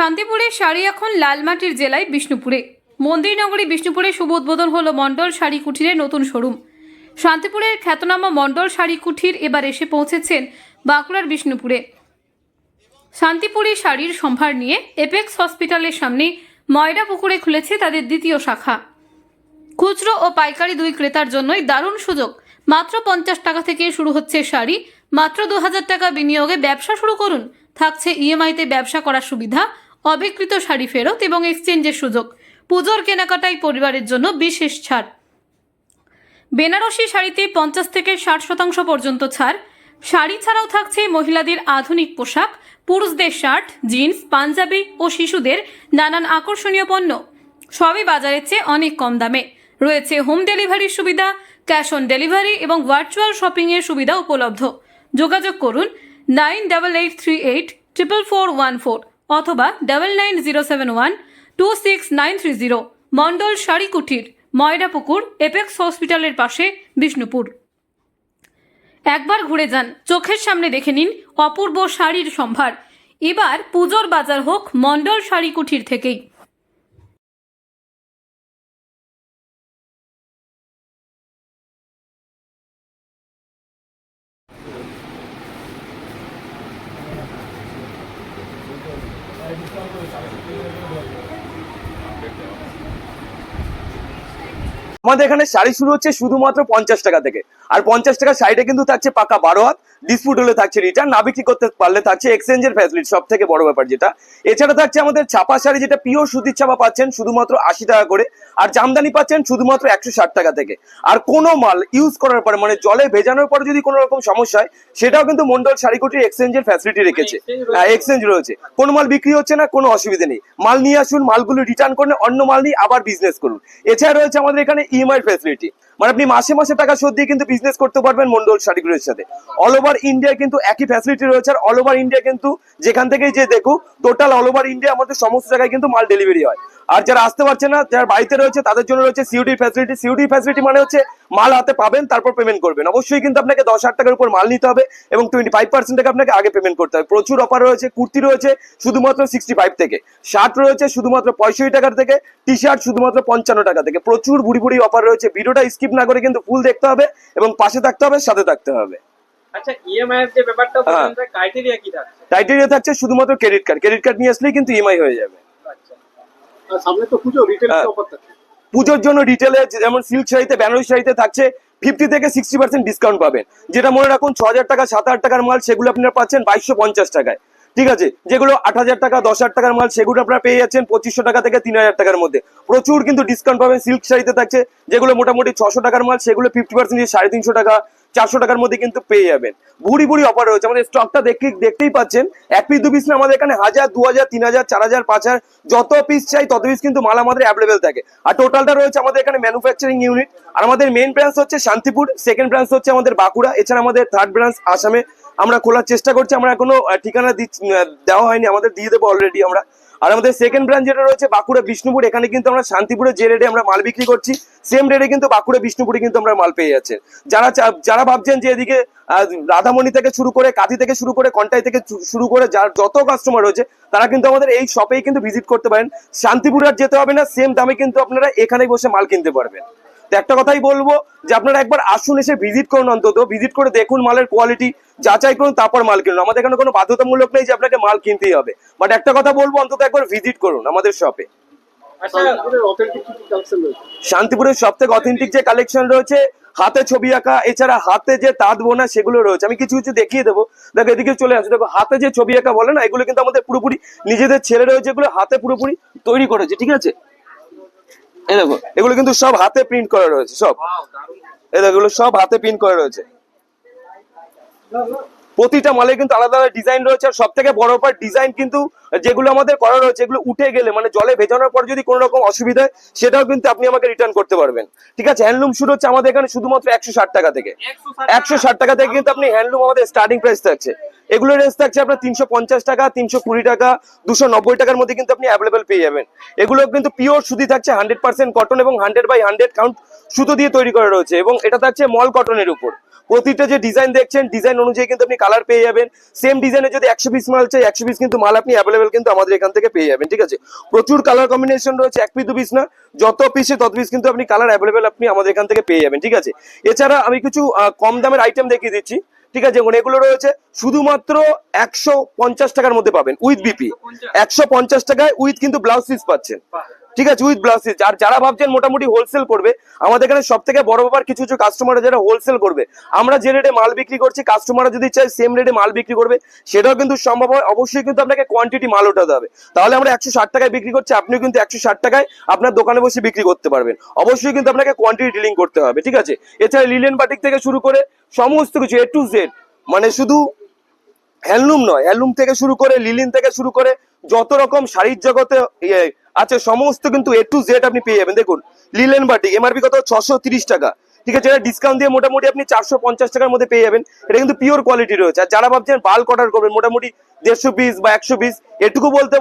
শান্তিপুরের শাড়ি এখন লালমাটির জেলায় বিষ্ণুপুরে। মন্দিরনগরী বিষ্ণুপুরে শুভ উদ্বোধন হলো মণ্ডল শাড়ি কুঠিরের নতুন শোরুম। শান্তিপুরের খ্যাতনামা মণ্ডল শাড়ি কুঠির এবার এসে পৌঁছেছেন বাঁকুড়ার বিষ্ণুপুরে। শান্তিপুরি শাড়ির সম্ভার নিয়ে এপেক্স হসপিটালের সামনে ময়রা পুকুরে খুলেছে তাদের দ্বিতীয় শাখা। খুচরো ও পাইকারি দুই ক্রেতার জন্যই দারুণ সুযোগ। মাত্র পঞ্চাশ টাকা থেকে শুরু হচ্ছে শাড়ি। মাত্র দু হাজার টাকা বিনিয়োগে ব্যবসা শুরু করুন। থাকছে ইএমআইতে ব্যবসা করার সুবিধা। অবিকৃত শাড়ি ফেরত এবং এক্সচেঞ্জের সুযোগ। পুজোর কেনাকাটায় পরিবারের জন্য বিশেষ ছাড়। বেনারসি শাড়িতে পঞ্চাশ থেকে ষাট শতাংশ পর্যন্ত ছাড়। শাড়ি ছাড়াও থাকছে মহিলাদের আধুনিক পোশাক, পুরুষদের শার্ট, জিন্স, পাঞ্জাবি ও শিশুদের নানান আকর্ষণীয় পণ্য। সবই বাজারের চেয়ে অনেক কম দামে। রয়েছে হোম ডেলিভারির সুবিধা, ক্যাশ অন ডেলিভারি এবং ভার্চুয়াল শপিংয়ের সুবিধা উপলব্ধ। যোগাযোগ করুন nine double eight three eight triple four one four. অথবা double nine zero seven one two six nine three zero Mondal sari Moyrapukur apex হসপিটালের পাশে বিষ্ণুপুর। একবার ঘুরে যান, চোখের সামনে দেখে নিন অপূর্ব শাড়ির সম্ভার। এবার পুজোর বাজার হোক মণ্ডল শাড়ি কুঠির থেকেই। আমাদের এখানে শাড়ি শুরু হচ্ছে শুধুমাত্র পঞ্চাশ টাকা থেকে। আর পঞ্চাশ টাকা শাড়িটা কিন্তু থাকছে পাকা বারো হাত ডিসপুট হলে থাকছে রিটার্ন না বিক্রি করতে পারলে থাকছে এক্সচেঞ্জের ফ্যাসিলিটি সব থেকে বড় ব্যাপার যেটা। এছাড়া থাকছে আমাদের ছাপা শাড়ি যেটা পিওর সুতির ছাপা পাচ্ছেন শুধুমাত্র আশি টাকা করে। আর জামদানি পাচ্ছেন শুধুমাত্র একশো ষাট টাকা থেকে। আর কোনো মাল ইউজ করার পরে মানে জলে ভেজানোর পরে যদি কোনো রকম সমস্যা হয় সেটাও কিন্তু মন্ডল শাড়িকুটির এক্সচেঞ্জের ফ্যাসিলিটি রেখেছে। হ্যাঁ এক্সচেঞ্জ রয়েছে। কোনো মাল বিক্রি হচ্ছে না কোনো অসুবিধা নেই। মাল নিয়ে আসুন মালগুলো রিটার্ন করুন অন্য মাল নিয়ে আবার বিজনেস করুন। এছাড়া রয়েছে আমাদের এখানে ইএমআই ফ্যাসিলিটি মানে আপনি মাসে মাসে টাকা শোধ দিয়ে কিন্তু বিজনেস করতে পারবেন মন্ডল শাড়িগুলোর সাথে। অল ওভার ইন্ডিয়া কিন্তু একই ফ্যাসিলিটি রয়েছে আর অল ওভার ইন্ডিয়া কিন্তু যেখান থেকেই যে দেখুক টোটাল অল ওভার ইন্ডিয়া আমাদের সমস্ত জায়গায় কিন্তু মাল ডেলিভারি হয়। আর যারা আসতে পারছে না যারা বাড়িতে রয়েছে তাদের জন্য রয়েছে সিউডি ফ্যাসিলিটি সিউডি ফ্যাসিলিটি মানে হচ্ছে মাল হাতে পাবেন তারপর পেমেন্ট করবেন। অবশ্যই কিন্তু আপনাকে দশ হাজার টাকার উপর মাল নিতে হবে এবং টোয়েন্টি ফাইভ পার্সেন্ট টাকা আপনাকে আগে পেমেন্ট করতে হবে। প্রচুর অফার রয়েছে কুর্তি রয়েছে শুধুমাত্র সিক্সটি ফাইভ থেকে। শার্ট রয়েছে শুধুমাত্র পঁয়ষট্টি টাকার থেকে টি শার্ট শুধুমাত্র পঞ্চান্ন টাকা থেকে। প্রচুর বুড়ি বুড়ি অফার রয়েছে। ভিডিওটা স্কিপ না করে কিন্তু ফুল দেখতে হবে এবং পাশে থাকতে হবে সাথে থাকতে হবে। আচ্ছা ইএমআই এর যে ব্যাপারটা হ্যাঁ। ক্রাইটেরিয়া কি থাকছে? ক্রাইটেরিয়া থাকছে শুধুমাত্র ক্রেডিট কার্ড ক্রেডিট কার্ড নিয়ে আসলেই কিন্তু ইএমআই হয়ে যাবে। সামনে তো পুজো রিটেল। অফার থাকে। পুজোর জন্য রিটেলে যেমন সিল্ক শাড়িতে বেনারসি শাড়িতে থাকছে ফিফটি থেকে সিক্সটি পার্সেন্ট ডিসকাউন্ট পাবেন। যেটা মনে রাখুন ছ হাজার টাকা সাত হাজার টাকার মাল সেগুলো আপনারা পাচ্ছেন বাইশশো পঞ্চাশ টাকায়। ঠিক আছে? যেগুলো আট হাজার টাকা দশ হাজার টাকার মাল সেগুলো আপনারা পেয়ে যাচ্ছেন পঁচিশশো টাকা থেকে তিন হাজার টাকার মধ্যে। প্রচুর কিন্তু ডিসকাউন্ট পাবেন সিল্ক শাড়িতে থাকছে যেগুলো মোটামুটি ছশো টাকার মাল সেগুলো ফিফটি পার্সেন্ট সাড়ে তিনশো টাকা চারশো টাকার মধ্যে কিন্তু পেয়ে যাবেন। ভুড়ি ভুড়ি অফার রয়েছে। আমাদের স্টকটা দেখে দেখতেই পাচ্ছেন, এক পিস দু পিস না, আমাদের এখানে হাজার, দু হাজার, তিন হাজার, চার হাজার, পাঁচ হাজার, যত পিস চাই তত পিস কিন্তু মাল আমাদের অ্যাভেলেবেল থাকে। আর টোটালটা রয়েছে আমাদের এখানে ম্যানুফ্যাকচারিং ইউনিট আর আমাদের মেন ব্রাঞ্চ হচ্ছে শান্তিপুর সেকেন্ড ব্রাঞ্চ হচ্ছে আমাদের বাঁকুড়া, এছাড়া আমাদের থার্ড ব্রাঞ্চ আসামে। আমরা খোলার চেষ্টা করছি, আমরা এখনও ঠিকানা দেওয়া হয়নি, আমাদের দিয়ে দেবো অলরেডি আমরা। আর আমাদের সেকেন্ড ব্রাঞ্চ যেটা রয়েছে, বাঁকুড়া বিষ্ণুপুর, এখানে কিন্তু আমরা শান্তিপুরে যে রেটে আমরা মাল বিক্রি করছি সেম রেটে কিন্তু বাঁকুড়া বিষ্ণুপুরে কিন্তু আমরা মাল পেয়ে যাচ্ছেন যারা যারা ভাবছেন যে এদিকে রাধামণি থেকে শুরু করে, কাঁথি থেকে শুরু করে, কন্টাই থেকে শুরু করে যার যত কাস্টমার রয়েছে, তারা কিন্তু আমাদের এই শপেই কিন্তু ভিজিট করতে পারেন। শান্তিপুর আর যেতে হবে না সেম দামে কিন্তু আপনারা এখানেই বসে মাল কিনতে পারবেন। তো একটা কথাই বলব যে আপনারা একবার আসুন এসে ভিজিট করুন অন্তত ভিজিট করে দেখুন মালের কোয়ালিটি যাচাই করুন তারপর মাল কিনুন। আমাদের এখানে কোনো বাধ্যতামূলক নেই যে আপনাকে মাল কিনতেই হবে। বাট একটা কথা বলব অন্তত একবার ভিজিট করুন আমাদের শপে শান্তিপুরের সব থেকে অথেন্টিক যে কালেকশন রয়েছে হাতে ছবি আঁকা এছাড়া হাতে যে তাঁত বোনা সেগুলো রয়েছে। আমি কিছু কিছু দেখিয়ে দেবো। দেখো এদিকে চলে আসো। দেখো হাতে যে ছবি আঁকা বলে না এগুলো কিন্তু আমাদের পুরোপুরি নিজেদের ছেলে রয়েছে এগুলো হাতে পুরোপুরি তৈরি করেছে ঠিক আছে? এই দেখো এগুলো কিন্তু সব হাতে প্রিন্ট করা রয়েছে সব। এই দেখো এগুলো সব হাতে প্রিন্ট করা রয়েছে। প্রতিটা মালে কিন্তু আলাদা আলাদা ডিজাইন রয়েছে আর সব থেকে বড় ব্যাপার ডিজাইন কিন্তু যেগুলো আমাদের করা রয়েছে, এগুলো উঠে গেলে মানে জলে ভেজানোর পর যদি কোনো রকম অসুবিধা হয়, সেটাও কিন্তু আপনি আমাকে রিটার্ন করতে পারবেন। ঠিক আছে? হ্যান্ডলুম শুরু হচ্ছে আমাদের এখানে শুধুমাত্র একশো ষাট টাকা থেকে। একশো ষাট টাকা থেকে কিন্তু আপনি হ্যান্ডলুম আমাদের স্টার্টিং প্রাইস থাকছে। এগুলো রেঞ্জ থাকছে আপনার তিনশো পঞ্চাশ টাকা, তিনশো কুড়ি টাকা, দুশো নব্বই টাকার মধ্যে কিন্তু আপনি অ্যাভেলেবেল পেয়ে যাবেন। এগুলো কিন্তু পিওর সুতি থাকছে হান্ড্রেড পার্সেন্ট কটন এবং হান্ড্রেড বাই হান্ড্রেড কাউন্ট সুতো দিয়ে তৈরি করা রয়েছে এবং এটা থাকছে মল কটনের উপর। প্রতিটা যে ডিজাইন দেখছেন ডিজাইন অনুযায়ী কিন্তু আপনি কালার পেয়ে যাবেন। সেম ডিজাইনে যদি একশো পিস মাল চাই, একশো পিস কিন্তু মাল আপনি অ্যাভেলেবেল কিন্তু আমাদের এখান থেকে পেয়ে যাবেন, ঠিক আছে? প্রচুর কালার কম্বিনেশন রয়েছে, এক পিস দু পিস না, যত পিসে তত পিস কিন্তু আপনি কালার অ্যাভেলেবেল আপনি আমাদের এখান থেকে পেয়ে যাবেন, ঠিক আছে? এছাড়া আমি কিছু কম দামের আইটেম দেখিয়ে দিচ্ছি। ঠিক আছে যেমন এগুলো রয়েছে, শুধুমাত্র একশো পঞ্চাশ টাকার মধ্যে পাবেন উইথ বিপি একশো পঞ্চাশ টাকায় উইথ কিন্তু ব্লাউজ পিস পাচ্ছেন। ঠিক আছে উইথ ব্লাউজ পিস আর যারা ভাবছেন মোটামুটি হোলসেল করবে, আমাদের এখানে সব থেকে বড় ব্যাপার কিছু কিছু কাস্টমার যারা হোলসেল করবে। আমরা যে রেটে মাল বিক্রি করছি কাস্টমাররা যদি চায় সেম রেটে মাল বিক্রি করবে, সেটাও কিন্তু সম্ভব হয়। অবশ্যই কিন্তু আপনাকে কোয়ান্টিটি মাল ওঠাতে হবে। তাহলে আমরা একশো ষাট টাকায় বিক্রি করছি, আপনিও কিন্তু একশো ষাট টাকায় আপনার দোকানে বসে বিক্রি করতে পারবেন। অবশ্যই কিন্তু আপনাকে কোয়ান্টিটি ডিলিং করতে হবে, ঠিক আছে? এছাড়া লিলেন বাটিক থেকে শুরু করে সমস্ত কিছু এ টু জেড মানে শুধু হ্যান্ডলুম নয় হ্যান্ডলুম থেকে শুরু করে লিলিন থেকে শুরু করে যত রকম শাড়ির জগতে ইয়ে আছে, সমস্ত কিন্তু এ টু জেড আপনি পেয়ে যাবেন। দেখুন লিলেন বাটি এমআরপি কত? ছশো টাকা। ঠিক আছে, এটা ডিসকাউন্ট দিয়ে মোটামুটি আপনি চারশো পঞ্চাশ টাকার মধ্যে পেয়ে যাবেন। এটা কিন্তু পিওর কোয়ালিটি রয়েছে। আর যারা ভাবছেন বাল্ক অর্ডার করবেন, মোটামুটি দেড়শো পিস বা একশো পিস এটুকু বলতে